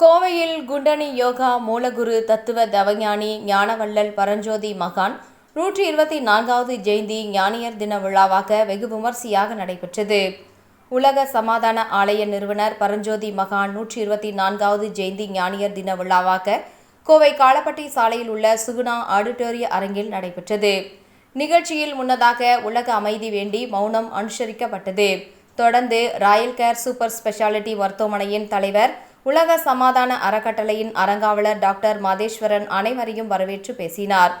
கோவையில் குண்டனி யோகா மூலகுரு தத்துவ தவஞானி ஞானவள்ளல் பரஞ்சோதி மகான் நூற்றி இருபத்தி நான்காவது ஜெயந்தி ஞானியர் தின விழாவாக வெகு விமர்சையாக நடைபெற்றது. உலக சமாதான ஆலய நிறுவனர் பரஞ்சோதி மகான் நூற்றி இருபத்தி நான்காவது ஜெயந்தி ஞானியர் தின விழாவாக கோவை காலப்பட்டி சாலையில் உள்ள சுகுணா ஆடிட்டோரிய அரங்கில் நடைபெற்றது. நிகழ்ச்சியில் முன்னதாக உலக அமைதி வேண்டி மௌனம் அனுசரிக்கப்பட்டது. தொடர்ந்து ராயல் கேர் சூப்பர் ஸ்பெஷாலிட்டி மருத்துவமனையின் தலைவர் உலக சமாதான அறக்கட்டளையின் அறங்காவலர் டாக்டர் மாதேஸ்வரன் அனைவரையும் வரவேற்று பேசினார்.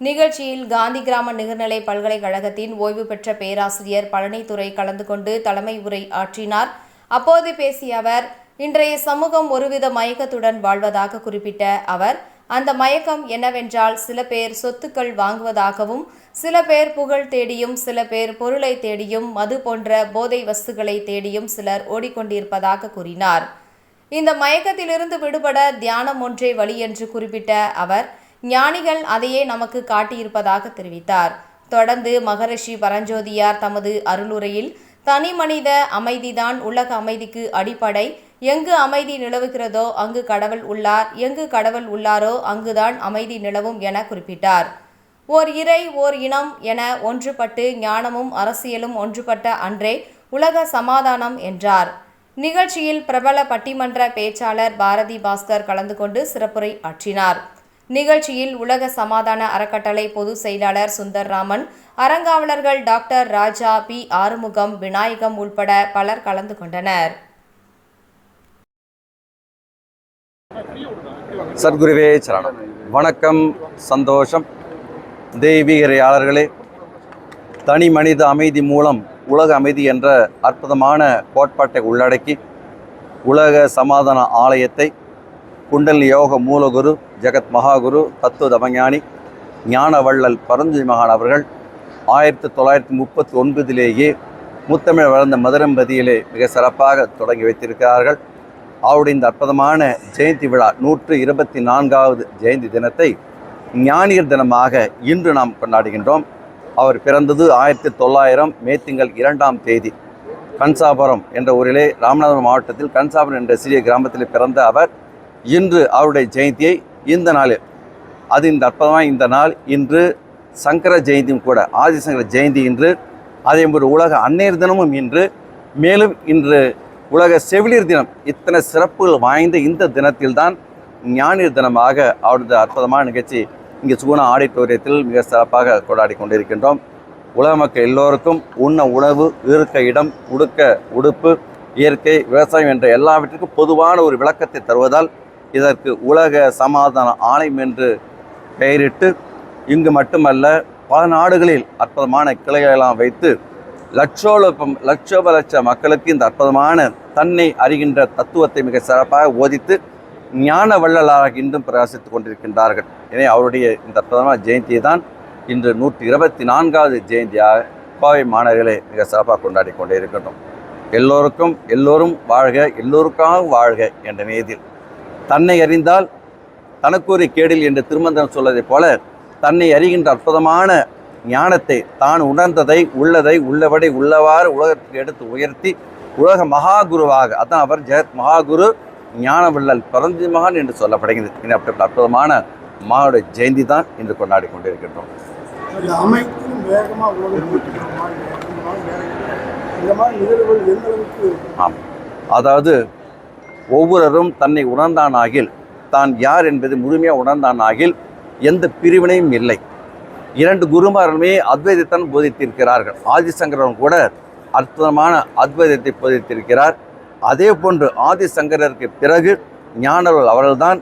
நிகழ்ச்சியில் காந்தி கிராம நிகர்நிலை பல்கலைக்கழகத்தின் ஓய்வு பெற்ற பேராசிரியர் பழனித்துறை கலந்து கொண்டு தலைமை உரை ஆற்றினார். அப்போது பேசிய அவர் இன்றைய சமூகம் ஒருவித மயக்கத்துடன் வாழ்வதாக குறிப்பிட்ட அவர் அந்த மயக்கம் என்னவென்றால் சில பேர் சொத்துக்கள் வாங்குவதாகவும் சில பேர் புகழ் தேடியும் சில பேர் பொருளை தேடியும் மது போன்ற போதை வஸ்துகளை தேடியும் சிலர் ஓடிக்கொண்டிருப்பதாக கூறினார். இந்த மயக்கத்திலிருந்து விடுபட தியானம் ஒன்றே வழி என்று குறிப்பிட்ட அவர் ஞானிகள் அதையே நமக்கு காட்டியிருப்பதாக தெரிவித்தார். தொடர்ந்து மகரிஷி பரஞ்சோதியார் தமது அருளுரையில் தனி மனித அமைதிதான் உலக அமைதிக்கு அடிப்படை. எங்கு அமைதி நிலவுகிறதோ அங்கு கடவுள் உள்ளார். எங்கு கடவுள் உள்ளாரோ அங்குதான் அமைதி நிலவும் என குறிப்பிட்டார். ஓர் இறை ஓர் இனம் என ஒன்றுபட்டு ஞானமும் அரசியலும் ஒன்றுபட்ட அன்றே உலக சமாதானம் என்றார். நிகழ்ச்சியில் பிரபல பட்டிமன்ற பேச்சாளர் பாரதி பாஸ்கர் கலந்து கொண்டு சிறப்புரை ஆற்றினார். நிகழ்ச்சியில் உலக சமாதான அறக்கட்டளை பொதுச் செயலாளர் சுந்தர்ராமன் அறங்காவலர்கள் டாக்டர் ராஜா பி. ஆறுமுகம் விநாயகம் உள்பட பலர் கலந்து கொண்டனர். சத்குருவே சரணம். வணக்கம் சந்தோஷம். தெய்வீகரையாளர்களே தனி மனித அமைதி மூலம் உலக அமைதி என்ற அற்புதமான கோட்பாட்டை உள்ளடக்கி உலக சமாதான ஆலயத்தை குண்டல் யோக மூலகுரு ஜெகத் மகாகுரு தத்துவ தமஞானி ஞானவள்ளல் பரஞ்சு மகான் அவர்கள் ஆயிரத்தி தொள்ளாயிரத்தி முப்பத்தி ஒன்பதிலேயே முத்தமிழ் வளர்ந்த மதுரம்பதியிலே மிக சிறப்பாக தொடங்கி வைத்திருக்கிறார்கள். அவருடைய இந்த அற்புதமான ஜெயந்தி விழா நூற்று இருபத்தி நான்காவது ஜெயந்தி தினத்தை ஞானியர் தினமாக இன்று நாம் கொண்டாடுகின்றோம். அவர் பிறந்தது ஆயிரத்தி தொள்ளாயிரம் மே திங்கள் இரண்டாம் தேதி. கன்சாபுரம் என்ற ஊரிலே ராமநாதபுரம் மாவட்டத்தில் கன்சாபுரம் என்ற சிறிய கிராமத்தில் பிறந்த அவர் இன்று அவருடைய ஜெயந்தியை இந்த நாளில் அது இந்த அற்புதமாக இந்த நாள் இன்று சங்கர ஜெயந்தியும் கூட ஆதிசங்கர ஜெயந்தி இன்று அதே ஒரு உலக அன்னையர் தினமும் இன்று மேலும் இன்று உலக செவிலியர் தினம். இத்தனை சிறப்புகள் வாய்ந்த இந்த தினத்தில்தான் ஞானியர் தினமாக அவரது அற்புதமான நிகழ்ச்சி இங்கே சுகுணா ஆடிட்டோரியத்தில் மிக சிறப்பாக கொண்டாடி கொண்டிருக்கின்றோம். உலக மக்கள் எல்லோருக்கும் உண்ண உணவு இருக்க இடம் உடுக்க உடுப்பு இயற்கை விவசாயம் என்ற எல்லாவற்றிற்கும் பொதுவான ஒரு விளக்கத்தை தருவதால் இதற்கு உலக சமாதான ஆணையம் என்று பெயரிட்டு இங்கு மட்டுமல்ல பல நாடுகளில் அற்புதமான கிளைகளெல்லாம் வைத்து லட்சோலப்பம் லட்சோப லட்ச மக்களுக்கு இந்த அற்புதமான தன்னை அறிகின்ற தத்துவத்தை மிக சிறப்பாக ஓதித்து ஞான வள்ளலாக இன்றும் பிரகாசித்துக் கொண்டிருக்கின்றார்கள். எனவே அவருடைய இந்த பிரதம ஜெயந்தியை தான் இன்று நூற்றி இருபத்தி நான்காவது ஜெயந்தியாக கோவை மாணவர்களை மிக சிறப்பாக கொண்டாடி கொண்டே இருக்கட்டும் எல்லோருக்கும் எல்லோரும் வாழ்க எல்லோருக்காக வாழ்க என்ற நேதில் தன்னை அறிந்தால் தனக்கூறி கேடில் என்று திருமந்தம் சொல்வதைப் போல தன்னை அறிகின்ற அற்புதமான ஞானத்தை தான் உணர்ந்ததை உள்ளதை உள்ளபடி உள்ளவாறு உலகத்துக்கு எடுத்து உயர்த்தி உலக மகாகுருவாக அதான் அவர் ஜெகத் மகாகுரு ஞானவள்ளல் பரஞ்சு மகான் என்று சொல்லப்படுகிறது. இது அப்படிப்பட்ட அற்புதமான மகாவோட ஜெயந்தி தான் இன்று கொண்டாடி கொண்டிருக்கின்றோம். இந்த இந்த இந்த ஆம். அதாவது ஒவ்வொருவரும் தன்னை உணர்ந்தானாகில் தான் யார் என்பதை முழுமையாக உணர்ந்தானாகில் எந்த பிரிவினையும் இல்லை. இரண்டு குருமார்களுமே அத்வைதத்தான் போதித்திருக்கிறார்கள். ஆதிசங்கரன் கூட அற்புதமான அத்வைதத்தை போதித்திருக்கிறார். அதே போன்று ஆதிசங்கரருக்கு பிறகு ஞானவர்கள் அவர்கள்தான்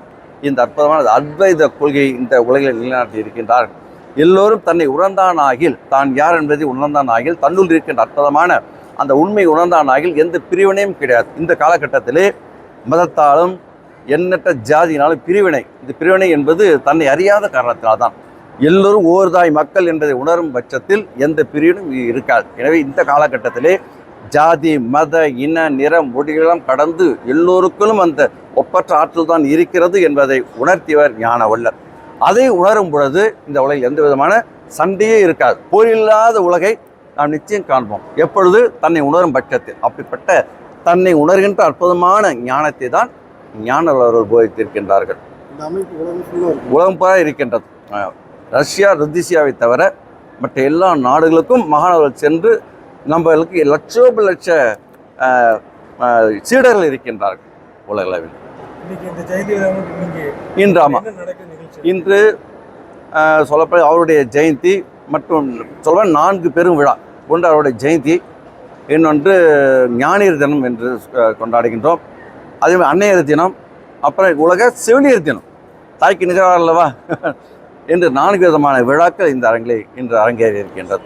இந்த அற்புதமான அத்வைத கொள்கையை இந்த உலகில் நிலைநாட்டி இருக்கின்றார்கள் எல்லோரும் தன்னை உணர்ந்தானாகில் தான் யார் என்பதை உணர்ந்தானாகில் தன்னுள் இருக்கின்ற அற்புதமான அந்த உண்மை உணர்ந்தானாகில் எந்த பிரிவினையும் கிடையாது. இந்த காலகட்டத்திலே மதத்தாலும் எண்ணற்ற ஜாதியினாலும் பிரிவினை இந்த பிரிவினை என்பது தன்னை அறியாத காரணத்தினால்தான். எல்லோரும் ஓர்தாய் மக்கள் என்பதை உணரும் பட்சத்தில் எந்த பிரிவினும் இருக்காது. எனவே இந்த காலகட்டத்திலே ஜாதி மத இன நிற மொழிகளெல்லாம் கடந்து எல்லோருக்கும் அந்த ஒப்பற்ற ஆற்றல் தான் இருக்கிறது என்பதை உணர்த்தியவர் ஞானவல்லர். அதை உணரும் பொழுது இந்த உலகில் எந்த விதமான சண்டையே இருக்காது. போரில்லாத உலகை நாம் நிச்சயம் காண்போம். எப்பொழுது? தன்னை உணரும் பட்சத்தில். அப்படிப்பட்ட தன்னை உணர்கின்ற அற்புதமான ஞானத்தை தான் ஞான அவர்கள் போதித்திருக்கின்றார்கள் உலகம் பூரா இருக்கின்றது. ரஷ்யா ருத்திசியாவை தவிர மற்ற எல்லா நாடுகளுக்கும் மகானவர்கள் சென்று நம்மளுக்கு லட்சோப லட்ச சீடர்கள் இருக்கின்றார்கள் உலகளவில். இன்று ஆமாம் இன்று அஹ், சொல்லப்போனால் அவருடைய ஜெயந்தி மற்றும் சொல்ல நான்கு பெரும் விழா. ஒன்று அவருடைய ஜெயந்தி இன்னொன்று ஞானியர் தினம் என்று கொண்டாடுகின்றோம். அதே மாதிரி அன்னையர் தினம் அப்புறம் உலக செவிலியர் தினம். தாய்க்கு நிகராக அல்லவா என்று நான்கு விதமான விழாக்கள் இந்த அரங்கிலே இன்று அரங்கேறி இருக்கின்றது